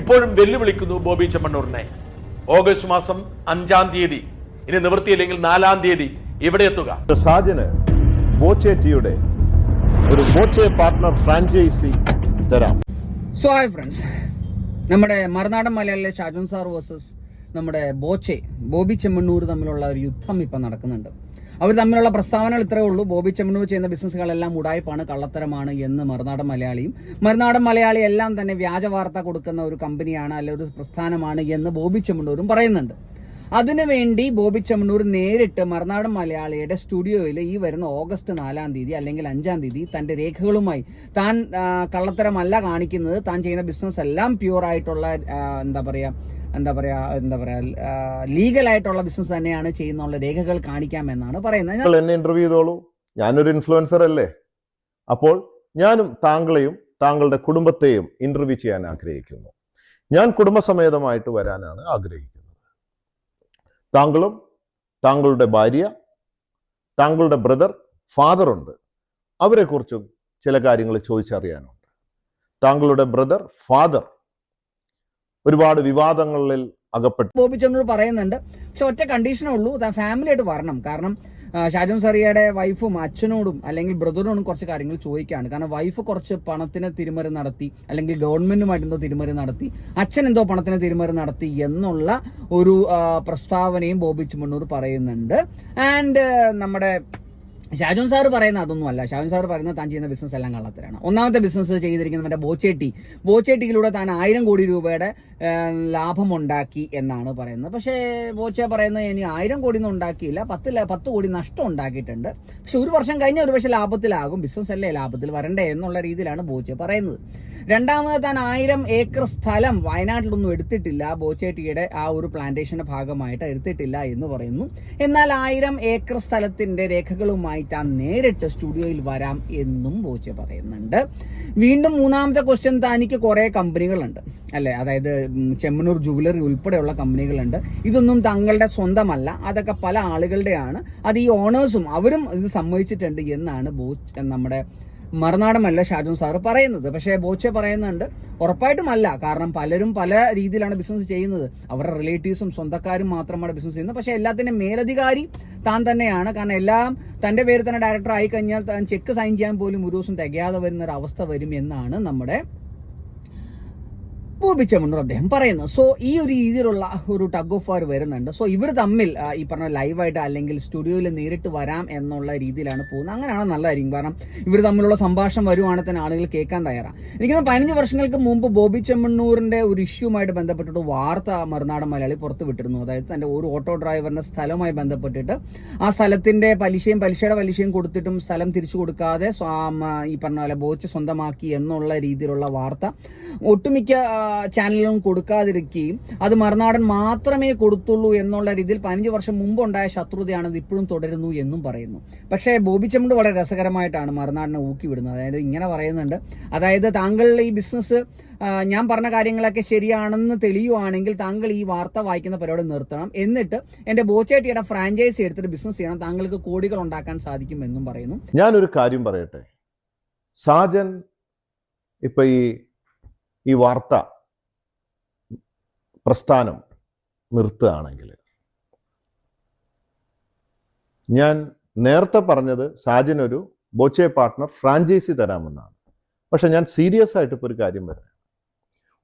ഇപ്പോഴും വെല്ലുവിളിക്കുന്നു ബോബി ചെമ്മണ്ണൂരിനെ ഓഗസ്റ്റ് മാസം അഞ്ചാം തീയതി. ഇനി നിവൃത്തിയില്ലെങ്കിൽ നാലാം തീയതി ഇവിടെ എത്തുക. സാജന് ബോച്ചേറ്റിയുടെ ഒരു ബോച്ചെ പാർട്ട്ണർ ഫ്രാഞ്ചൈസി തരാം. സോ ഹായ് ഫ്രണ്ട്സ് നമ്മുടെ മറുനാടൻ മലയാളിലെ ഷാജുൻ സാർ വേഴ്സസ് നമ്മുടെ ബോച്ചെ ബോബി ചെമ്മണ്ണൂർ തമ്മിലുള്ള ഒരു യുദ്ധം ഇപ്പം നടക്കുന്നുണ്ട്. അവർ തമ്മിലുള്ള പ്രസ്താവനകൾ ഇത്രയേ ഉള്ളൂ. ബോബി ചെമ്മണ്ണൂർ ചെയ്യുന്ന ബിസിനസ്സുകളെല്ലാം ഉടായ്പാണ് കള്ളത്തരമാണ് എന്ന് മറുനാടൻ മലയാളിയും മറുനാടൻ മലയാളി എല്ലാം തന്നെ വ്യാജ വാർത്ത കൊടുക്കുന്ന ഒരു കമ്പനിയാണ് അല്ലെ ഒരു പ്രസ്ഥാനമാണ് എന്ന് ബോബി ചെമ്മണ്ണൂരും പറയുന്നുണ്ട്. അതിനുവേണ്ടി ബോബി ചെമ്മണ്ണൂർ നേരിട്ട് മറുനാടൻ മലയാളിയുടെ സ്റ്റുഡിയോയിൽ ഈ വരുന്ന ഓഗസ്റ്റ് നാലാം തീയതി അല്ലെങ്കിൽ അഞ്ചാം തീയതി തന്റെ രേഖകളുമായി താൻ കള്ളത്തരമല്ല കാണിക്കുന്നത് താൻ ചെയ്യുന്ന ബിസിനസ് എല്ലാം പ്യുവർ ആയിട്ടുള്ള എന്താ പറയാ എന്താ പറയാ എന്താ പറയാ ലീഗൽ ആയിട്ടുള്ള ബിസിനസ് തന്നെയാണ് ചെയ്യുന്നുള്ള രേഖകൾ കാണിക്കാമെന്നാണ് പറയുന്നത്. എന്നെ ഇന്റർവ്യൂ ചെയ്തോളൂ. ഞാനൊരു ഇൻഫ്ലുവൻസർ അല്ലേ? അപ്പോൾ ഞാനും താങ്കളെയും താങ്കളുടെ കുടുംബത്തെയും ഇന്റർവ്യൂ ചെയ്യാൻ ആഗ്രഹിക്കുന്നു. ഞാൻ കുടുംബസമേതമായിട്ട് വരാനാണ് ആഗ്രഹിക്കുന്നത്. താങ്കളും താങ്കളുടെ ഭാര്യ താങ്കളുടെ ബ്രദർ ഫാദർ ഉണ്ട്. അവരെക്കുറിച്ചും ചില കാര്യങ്ങൾ ചോദിച്ചറിയാനുണ്ട്. താങ്കളുടെ ബ്രദർ ഫാദർ ഒരുപാട് വിവാദങ്ങളിൽ അകപ്പെട്ടു. ബോബി ചെമ്മണ്ണൂർ പറയുന്നുണ്ട്. പക്ഷെ ഒറ്റ കണ്ടീഷനേ ഉള്ളൂ. ഫാമിലി ആയിട്ട് വരണം. കാരണം ഷാജോൻ സറിയയുടെ വൈഫും അച്ഛനോടും അല്ലെങ്കിൽ ബ്രദറിനോടും കുറച്ച് കാര്യങ്ങൾ ചോദിക്കുകയാണ് കാരണം വൈഫ് കുറച്ച് പണത്തിന് തിരിമറി നടത്തി അല്ലെങ്കിൽ ഗവൺമെന്റുമായിട്ട് എന്തോ തിരിമറി നടത്തി അച്ഛൻ എന്തോ പണത്തിന് തിരിമറി നടത്തി എന്നുള്ള ഒരു പ്രസ്താവനയും ബോബി ചുമണ്ണൂർ പറയുന്നുണ്ട്. ആൻഡ് നമ്മുടെ ഷാജോൻ സാർ പറയുന്ന അതൊന്നും അല്ല ഷാജോൻ സാർ പറയുന്നത് താൻ ചെയ്യുന്ന ബിസിനസ് എല്ലാം കള്ളത്തരാണ്. ഒന്നാമത്തെ ബിസിനസ് ചെയ്തിരിക്കുന്നത് മറ്റേ ബോച്ചേട്ടി. ബോച്ചേട്ടിയിലൂടെ താൻ ആയിരം കോടി രൂപയുടെ ലാഭമുണ്ടാക്കി എന്നാണ് പറയുന്നത്. പക്ഷേ ബോച്ച പറയുന്നത് ഇനി ആയിരം കോടി ഒന്നും ഉണ്ടാക്കിയില്ല. പത്ത് പത്ത് കോടി നഷ്ടം ഉണ്ടാക്കിയിട്ടുണ്ട്. പക്ഷെ ഒരു വർഷം കഴിഞ്ഞ ഒരു പക്ഷേ ലാഭത്തിലാകും. ബിസിനസ് അല്ലേ ലാഭത്തിൽ വരണ്ടേ എന്നുള്ള രീതിയിലാണ് ബോച്ച പറയുന്നത്. രണ്ടാമത് താൻ ആയിരം ഏക്കർ സ്ഥലം വയനാട്ടിലൊന്നും എടുത്തിട്ടില്ല. ബോച്ചേട്ടിയുടെ ആ ഒരു പ്ലാന്റേഷന്റെ ഭാഗമായിട്ട് എടുത്തിട്ടില്ല എന്ന് പറയുന്നു. എന്നാൽ ആയിരം ഏക്കർ സ്ഥലത്തിന്റെ രേഖകളുമായി താൻ നേരിട്ട് സ്റ്റുഡിയോയിൽ വരാം എന്നും ബോച്ചെ പറയുന്നുണ്ട്. വീണ്ടും മൂന്നാമത്തെ ക്വസ്റ്റ്യൻ തനിക്ക് കുറെ കമ്പനികളുണ്ട്. അല്ലെ? അതായത് ചെമ്മനൂർ ജുവലറി ഉൾപ്പെടെയുള്ള കമ്പനികളുണ്ട്. ഇതൊന്നും തങ്ങളുടെ സ്വന്തമല്ല. അതൊക്കെ പല ആളുകളുടെയാണ്. അത് ഈ ഓണേഴ്സും അവരും ഇത് സമ്മതിച്ചിട്ടുണ്ട് എന്നാണ് ബോച്ച് നമ്മുടെ മറുനാടമല്ല ഷാജുൻ സാറ് പറയുന്നത്. പക്ഷേ ബോച്ചെ പറയുന്നുണ്ട് ഉറപ്പായിട്ടും അല്ല കാരണം പലരും പല രീതിയിലാണ് ബിസിനസ് ചെയ്യുന്നത്. അവരുടെ റിലേറ്റീവ്സും സ്വന്തക്കാരും മാത്രമാണ് ബിസിനസ് ചെയ്യുന്നത്. പക്ഷേ എല്ലാത്തിന്റെ മേലധികാരി താൻ തന്നെയാണ്. കാരണം എല്ലാം തന്റെ പേര് തന്നെ ഡയറക്ടർ ആയി കഴിഞ്ഞാൽ താൻ ചെക്ക് സൈൻ ചെയ്യാൻ പോലും ഒരു ദിവസം തികയാതെ വരുന്ന ഒരു അവസ്ഥ വരും എന്നാണ് നമ്മുടെ ബോബിച്ചമുണ്ടോ അദ്ദേഹം പറയുന്നു സോ ഈ ഒരു രീതിയിലുള്ള ഒരു ടഗ് ഓഫ് വാർ വരുന്നുണ്ട്. സോ ഇവർ തമ്മിൽ ഈ പറഞ്ഞ ലൈവായിട്ട് അല്ലെങ്കിൽ സ്റ്റുഡിയോയിൽ നേരിട്ട് വരാം എന്നുള്ള രീതിയിലാണ് പോകുന്നത്. അങ്ങനെയാണ് നല്ലതായിരിക്കും കാരണം ഇവർ തമ്മിലുള്ള സംഭാഷണം വരുവാണെങ്കിൽ തന്നെ ആളുകൾ കേൾക്കാൻ തയ്യാറാണ് എനിക്ക് പതിനഞ്ച് വർഷങ്ങൾക്ക് മുമ്പ് ബോബി ചെമ്മണ്ണൂറിന്റെ ഒരു ഇഷ്യൂമായിട്ട് ബന്ധപ്പെട്ടിട്ട് വാർത്ത മറുനാടൻ മലയാളി പുറത്തു വിട്ടിരുന്നു. അതായത് തന്റെ ഒരു ഓട്ടോ ഡ്രൈവറിന്റെ സ്ഥലവുമായി ബന്ധപ്പെട്ടിട്ട് ആ സ്ഥലത്തിന്റെ പലിശയും പലിശയുടെ പലിശയും കൊടുത്തിട്ടും സ്ഥലം തിരിച്ചു കൊടുക്കാതെ ഈ പറഞ്ഞ പോലെ ബോച്ച് സ്വന്തമാക്കി എന്നുള്ള രീതിയിലുള്ള വാർത്ത. ഒട്ടുമിക്ക ആ, ചാനലുകളും കൊടുക്കാതിരിക്കുകയും അത് മറുനാടൻ മാത്രമേ കൊടുത്തുള്ളൂ എന്നുള്ള രീതിയിൽ പതിനഞ്ച് വർഷം മുമ്പ് ഉണ്ടായ ശത്രുതയാണ് ഇപ്പോഴും തുടരുന്നു എന്നും പറയുന്നു. പക്ഷേ ബോബി ചെമ്മണ്ട് വളരെ രസകരമായിട്ടാണ് മറുനാടിനെ ഊക്കി വിടുന്നത് അതായത് ഇങ്ങനെ പറയുന്നുണ്ട്. അതായത് താങ്കൾ ഈ ബിസിനസ് ഞാൻ പറഞ്ഞ കാര്യങ്ങളൊക്കെ ശരിയാണെന്ന് തെളിയുവാണെങ്കിൽ താങ്കൾ ഈ വാർത്ത വായിക്കുന്ന പരിപാടി നിർത്തണം. എന്നിട്ട് എന്റെ ബോച്ചേട്ടിയുടെ ഫ്രാഞ്ചൈസി എടുത്തിട്ട് ബിസിനസ് ചെയ്യണം. താങ്കൾക്ക് കോടികൾ ഉണ്ടാക്കാൻ സാധിക്കും എന്നും പറയുന്നു. ഞാനൊരു കാര്യം പറയട്ടെ? സാജൻ ഇപ്പൊ ഈ ഈ വാർത്ത പ്രസ്ഥാനം നിർത്തുകയാണെങ്കിൽ. ഞാൻ നേരത്തെ പറഞ്ഞത് ഒരു ബോച്ചെ പാർട്ട്ണർ ഫ്രാഞ്ചൈസി തരാമെന്നാണ്. പക്ഷെ ഞാൻ സീരിയസ് ആയിട്ട് ഇപ്പോൾ ഒരു കാര്യം പറയാം.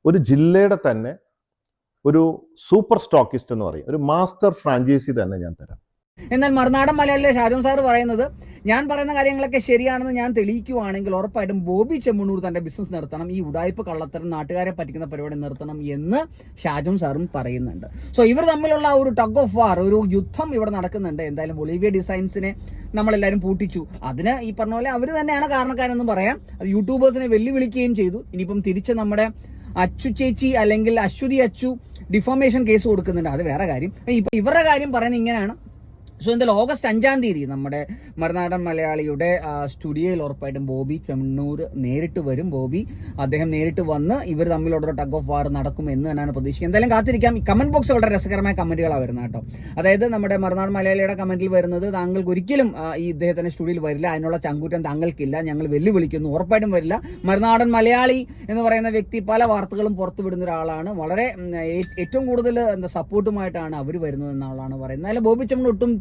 ഒരു ജില്ലയുടെ തന്നെ ഒരു സൂപ്പർ സ്റ്റോക്കിസ്റ്റ് എന്ന് പറയും. ഒരു മാസ്റ്റർ ഫ്രാഞ്ചൈസി തന്നെ ഞാൻ തരാം. എന്നാൽ മറുനാടൻ മലയാളിലെ ഷാജോൻ സാർ പറയുന്നത് ഞാൻ പറയുന്ന കാര്യങ്ങളൊക്കെ ശരിയാണെന്ന് ഞാൻ തെളിയിക്കുവാണെങ്കിൽ ഉറപ്പായിട്ടും ബോബി ചെമ്മണ്ണൂർ തന്റെ ബിസിനസ് നിർത്തണം ഈ ഉടായ്പ കള്ളത്തരം നാട്ടുകാരെ പറ്റിക്കുന്ന പരിപാടി നിർത്തണം എന്ന് ഷാജോൻ സാറും പറയുന്നുണ്ട്. സോ ഇവർ തമ്മിലുള്ള ഒരു ടഗ് ഓഫ് വാർ ഒരു യുദ്ധം ഇവിടെ നടക്കുന്നുണ്ട്. എന്തായാലും ഒളിവിയ ഡിസൈൻസിനെ നമ്മളെല്ലാവരും പൂട്ടിച്ചു. അതിന് ഈ പറഞ്ഞ പോലെ അവർ തന്നെയാണ് കാരണക്കാരെന്നും പറയാം. അത് യൂട്യൂബേഴ്സിനെ വെല്ലുവിളിക്കുകയും ചെയ്തു. ഇനിയിപ്പം തിരിച്ച് നമ്മുടെ അച്ചു ചേച്ചി അല്ലെങ്കിൽ അശ്വതി അച്ചു ഡിഫോമേഷൻ കേസ് കൊടുക്കുന്നുണ്ട്. അത് വേറെ കാര്യം. ഇപ്പൊ ഇവരുടെ കാര്യം പറയുന്നത് ഇങ്ങനെയാണ്. സോ എന്തായാലും ഓഗസ്റ്റ് അഞ്ചാം തീയതി നമ്മുടെ മറുനാടൻ മലയാളിയുടെ സ്റ്റുഡിയോയിൽ ഉറപ്പായിട്ടും ബോബി ചെമ്മണ്ണൂർ നേരിട്ട് വരും. ബോബി അദ്ദേഹം നേരിട്ട് വന്ന് ഇവർ തമ്മിലുള്ള ടഗ് ഓഫ് വാർ നടക്കും എന്ന് തന്നെയാണ് പ്രതീക്ഷിക്കുന്നത് എന്തായാലും കാത്തിരിക്കാം. കമന്റ് ബോക്സ് വളരെ രസകരമായ കമന്റുകളാണ് വരുന്നത് കേട്ടോ. അതായത് നമ്മുടെ മറുനാടൻ മലയാളിയുടെ കമന്റിൽ വരുന്നത് താങ്കൾക്ക് ഒരിക്കലും ഈ ഇദ്ദേഹത്തിന്റെ സ്റ്റുഡിയോയിൽ വരില്ല. അതിനുള്ള ചങ്കൂറ്റം താങ്കൾക്കില്ല. ഞങ്ങൾ വെല്ലുവിളിക്കുന്നു. ഉറപ്പായിട്ടും വരില്ല. മറുനാടൻ മലയാളി എന്ന് പറയുന്ന വ്യക്തി പല വാർത്തകളും പുറത്തുവിടുന്ന ഒരാളാണ്. വളരെ ഏറ്റവും കൂടുതൽ എന്താ സപ്പോർട്ടുമായിട്ടാണ് അവർ വരുന്നത് എന്നാളാണ് പറയുന്നത്. അതിൽ ബോബി ചെമ്മൺ ഒട്ടും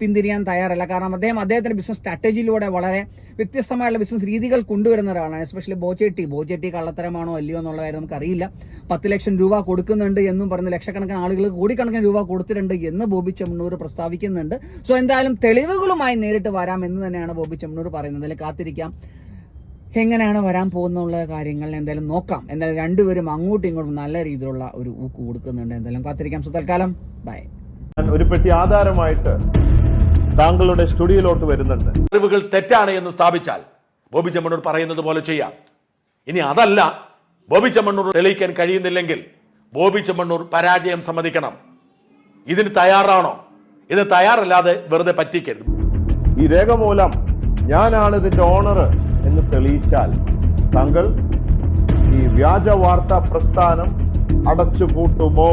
പിന്തിരിയാൻ തയ്യാറല്ല. കാരണം അദ്ദേഹം അദ്ദേഹത്തിന്റെ ബിസിനസ് സ്ട്രാറ്റജിയിലൂടെ വളരെ വ്യത്യസ്തമായുള്ള ബിസിനസ് രീതികൾ കൊണ്ടുവരുന്ന ഒരാളാണ്. എസ്പെഷ്യലി ബോചേട്ടി ബോചേട്ടി കള്ളത്തരമാണോ അല്ലയോ എന്നുള്ള കാര്യം നമുക്കറിയില്ല. പത്ത് ലക്ഷം രൂപ കൊടുക്കുന്നുണ്ട് എന്നും പറഞ്ഞ് ലക്ഷക്കണക്കിന് ആളുകൾ കോടിക്കണക്കിന് രൂപ കൊടുത്തിട്ടുണ്ട് എന്ന് ബോബി ചെമ്മണ്ണൂർ പ്രസ്താവിക്കുന്നുണ്ട്. സോ എന്തായാലും തെളിവുകളുമായി നേരിട്ട് വരാം എന്ന് തന്നെയാണ് ബോബി ചെമ്മണ്ണൂർ പറയുന്നത്. അതിൽ കാത്തിരിക്കാം. എങ്ങനെയാണ് വരാൻ പോകുന്നുള്ള കാര്യങ്ങൾ എന്തായാലും നോക്കാം. എന്തായാലും രണ്ടുപേരും അങ്ങോട്ടും ഇങ്ങോട്ടും നല്ല രീതിയിലുള്ള ഒരു ഊക്ക് കൊടുക്കുന്നുണ്ട്. എന്തായാലും കാത്തിരിക്കാം. സോ തൽക്കാലം ബൈ ഞാൻ ഒരു പെട്ടി ആധാരമായിട്ട് താങ്കളുടെ സ്റ്റുഡിയോയിലോട്ട് വരുന്നുണ്ട്. അറിവുകൾ തെറ്റാണ് എന്ന് സ്ഥാപിച്ചാൽ ബോബി ചെമ്മണ്ണൂർ പറയുന്നത് പോലെ ചെയ്യാം. ഇനി അതല്ല ബോബി ചെമ്മണ്ണൂർ തെളിയിക്കാൻ കഴിയുന്നില്ലെങ്കിൽ ബോബി ചെമ്മണ്ണൂർ പരാജയം സമ്മതിക്കണം. ഇതിന് തയ്യാറാണോ? ഇത് തയ്യാറല്ലാതെ വെറുതെ പറ്റിക്കരുത്. ഈ രേഖ മൂലം ഞാനാണ് ഇതിന്റെ ഓണർ എന്ന് തെളിയിച്ചാൽ താങ്കൾ ഈ വ്യാജ വാർത്താ പ്രസ്ഥാനം അടച്ചുപൂട്ടുമോ?